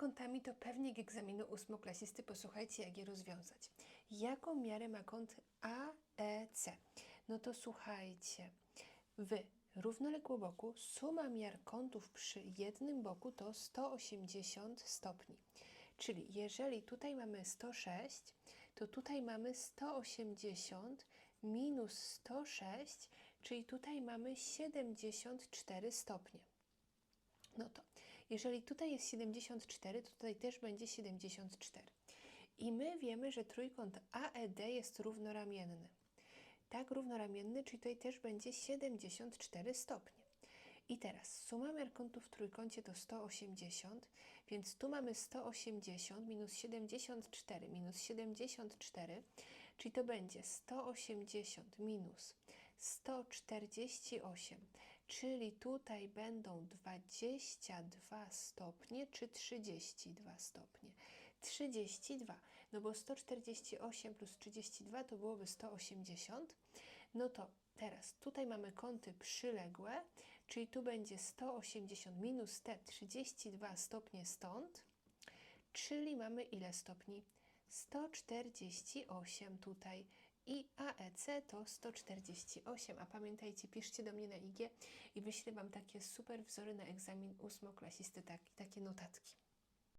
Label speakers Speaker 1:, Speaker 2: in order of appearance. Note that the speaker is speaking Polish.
Speaker 1: kątami to pewnik egzaminu ósmoklasisty. Posłuchajcie, jak je rozwiązać. Jaką miarę ma kąt AEC? No to słuchajcie. W równoległoboku suma miar kątów przy jednym boku to 180 stopni. Czyli jeżeli tutaj mamy 106, to tutaj mamy 180 minus 106, czyli tutaj mamy 74 stopnie. No to, jeżeli tutaj jest 74, to tutaj też będzie 74. I my wiemy, że trójkąt AED jest równoramienny. Tak, równoramienny, czyli tutaj też będzie 74 stopnie. I teraz suma miar kątów w trójkącie to 180, więc tu mamy 180 minus 74 minus 74, czyli to będzie 180 minus 148, czyli tutaj będą 22 stopnie czy 32 stopnie. 32, no bo 148 plus 32 to byłoby 180, no to Teraz tutaj mamy kąty przyległe, czyli tu będzie 180 minus te 32 stopnie stąd, czyli mamy ile stopni? 148 tutaj i AEC to 148. A pamiętajcie, piszcie do mnie na IG i wyślę Wam takie super wzory na egzamin ósmoklasisty, tak, takie notatki.